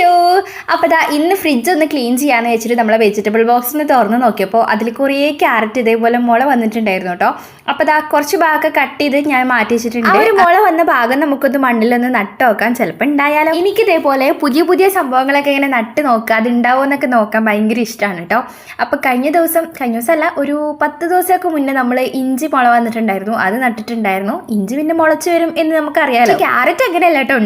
Hello. അപ്പോൾ ദാ ഇന്ന് ഫ്രിഡ്ജ് ഒന്ന് ക്ലീൻ ചെയ്യാന്ന് വെച്ചിട്ട് നമ്മളെ വെജിറ്റബിൾ ബോക്സ് ഒന്ന് തുറന്ന് നോക്കിയപ്പോൾ അതിൽ കുറേ ക്യാരറ്റ് ഇതേപോലെ മുള വന്നിട്ടുണ്ടായിരുന്നു കേട്ടോ അപ്പോൾ ദാ കുറച്ച് ഭാഗമൊക്കെ കട്ട് ചെയ്ത് ഞാൻ മാറ്റി വെച്ചിട്ടുണ്ട്. ഒരു മുള വന്ന ഭാഗം നമുക്കൊന്ന് മണ്ണിലൊന്ന് നട്ട് നോക്കാൻ ചിലപ്പോൾ ഉണ്ടായാലോ എനിക്ക് ഇതേപോലെ പുതിയ പുതിയ സംഭവങ്ങളൊക്കെ ഇങ്ങനെ നട്ട് നോക്കുക അത് ഉണ്ടാവുമോ എന്നൊക്കെ നോക്കാൻ ഭയങ്കര ഇഷ്ടമാണ് കേട്ടോ അപ്പോൾ കഴിഞ്ഞ ദിവസം കഴിഞ്ഞ ദിവസമല്ല ഒരു പത്ത് ദിവസമൊക്കെ മുന്നേ നമ്മൾ ഇഞ്ചി മുള വന്നിട്ടുണ്ടായിരുന്നു. അത് നട്ടിട്ടുണ്ടായിരുന്നു. ഇഞ്ചി പിന്നെ മുളച്ച് വരും എന്ന് നമുക്കറിയാലോ. ക്യാരറ്റ് അങ്ങനെയല്ല കേട്ടോ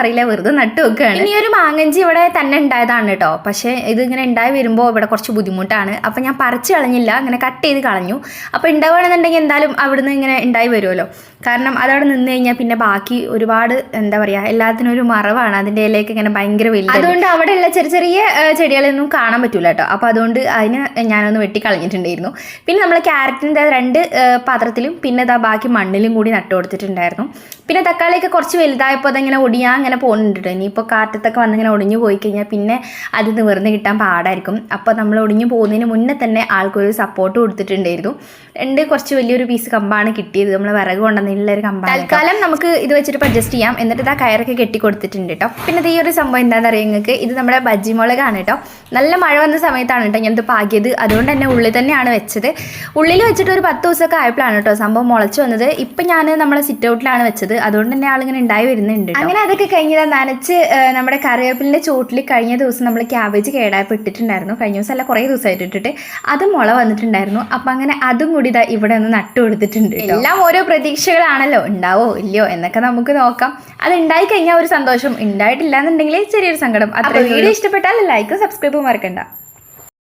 അറിയില്ല വെറുതെ നട്ട് വെക്കുകയാണ് ഇനി ഒരു മാങ്ങഞ്ചി ഇവിടെ തന്നെ ഉണ്ടായതാണ് കേട്ടോ പക്ഷേ ഇതിങ്ങനെ ഉണ്ടായി വരുമ്പോൾ ഇവിടെ കുറച്ച് ബുദ്ധിമുട്ടാണ്. അപ്പോൾ ഞാൻ പറിച്ച് കളഞ്ഞില്ല. അങ്ങനെ കട്ട് ചെയ്ത് കളഞ്ഞു. അപ്പോൾ ഉണ്ടാവുകയാണെന്നുണ്ടെങ്കിൽ എന്തായാലും അവിടുന്ന് ഇങ്ങനെ ഉണ്ടായി വരുമല്ലോ കാരണം അതവിടെ നിന്ന് കഴിഞ്ഞാൽ പിന്നെ ബാക്കി ഒരുപാട് എന്താ പറയുക എല്ലാത്തിനും ഒരു മറവാണ്. അതിന്റെ ഇലയൊക്കെ ഇങ്ങനെ ഭയങ്കര വലിയ അതുകൊണ്ട് അവിടെയുള്ള ചെറിയ ചെറിയ ചെടികളൊന്നും കാണാൻ പറ്റൂല കേട്ടോ. അപ്പോൾ അതുകൊണ്ട് അതിന് ഞാനൊന്ന് വെട്ടിക്കളഞ്ഞിട്ടുണ്ടായിരുന്നു പിന്നെ നമ്മൾ ക്യാരറ്റിന്റെ രണ്ട് പാത്രത്തിലും പിന്നെ ഇതാ ബാക്കി മണ്ണിലും കൂടി നട്ടു കൊടുത്തിട്ടുണ്ടായിരുന്നു. പിന്നെ തക്കാളിയൊക്കെ കുറച്ച് വലുതായപ്പോൾ അതങ്ങനെ ഒടിയാൻ അങ്ങനെ പോകുന്നുണ്ട് ഇനി ഇനിയിപ്പോൾ കാറ്റത്തൊക്കെ വന്നിങ്ങനെ ഒടിഞ്ഞു പോയി കഴിഞ്ഞാൽ പിന്നെ അത് നിവർന്ന് കിട്ടാൻ പാടായിരിക്കും. അപ്പോൾ നമ്മൾ ഒടിഞ്ഞു പോകുന്നതിന് മുന്നേ തന്നെ ആൾക്കൊരു സപ്പോർട്ട് കൊടുത്തിട്ടുണ്ടായിരുന്നു. രണ്ട് കുറച്ച് വലിയൊരു പീസ് കമ്പാണ് കിട്ടിയത്. നമ്മൾ വിറക് കൊണ്ടുവന്നുള്ള ഒരു കമ്പാണ് തൽക്കാലം നമുക്ക് ഇത് വെച്ചിട്ട് അഡ്ജസ്റ്റ് ചെയ്യാം. എന്നിട്ട് ഇതാ കയറൊക്കെ കെട്ടി കൊടുത്തിട്ടുണ്ട് കേട്ടോ പിന്നെ ഈ ഒരു സംഭവം എന്താണെന്ന് അറിയാം നിങ്ങൾക്ക്? ഇത് നമ്മുടെ ബജ്ജിമുളകാണ് കേട്ടോ നല്ല മഴ വന്ന സമയത്താണ് കേട്ടോ ഞാനിത് പാകിയത്. അതുകൊണ്ട് തന്നെ ഉള്ളിൽ തന്നെയാണ് വെച്ചത്. ഉള്ളിൽ വെച്ചിട്ട് ഒരു പത്ത് ദിവസമൊക്കെ ആയപ്പോഴാണ് കേട്ടോ സംഭവം മുളച്ച് വന്നത്. ഇപ്പം ഞാൻ നമ്മളെ സിറ്റ് ഔട്ടിലാണ് വെച്ചത്. അതുകൊണ്ട് തന്നെ ആളിങ്ങനെ ഉണ്ടായി വരുന്നുണ്ട് അങ്ങനെ അതൊക്കെ കഴിഞ്ഞത് നനച്ച് നമ്മുടെ കറിവേപ്പിലിന്റെ ചോട്ടിൽ കഴിഞ്ഞ ദിവസം നമ്മൾ ക്യാബേജ് കേടായപ്പോൾ ഇട്ടിട്ടുണ്ടായിരുന്നു. കഴിഞ്ഞ ദിവസം അല്ല കുറേ ദിവസമായിട്ട് ഇട്ടിട്ട്. അത് മുള വന്നിട്ടുണ്ടായിരുന്നു. അപ്പം അങ്ങനെ അതും കൂടി ഇതാ ഇവിടെ ഒന്ന് നട്ടു കൊടുത്തിട്ടുണ്ട് എല്ലാം ഓരോ പ്രതീക്ഷകളാണല്ലോ. ഉണ്ടാവോ ഇല്ലയോ എന്നൊക്കെ നമുക്ക് നോക്കാം. അത് ഉണ്ടായി കഴിഞ്ഞാൽ ഒരു സന്തോഷം. ഉണ്ടായിട്ടില്ല എന്നുണ്ടെങ്കിൽ ചെറിയൊരു സങ്കടം. അത്ര വീഡിയോ ഇഷ്ടപ്പെട്ടാൽ ലൈക്ക് സബ്സ്ക്രൈബ് മറക്കണ്ട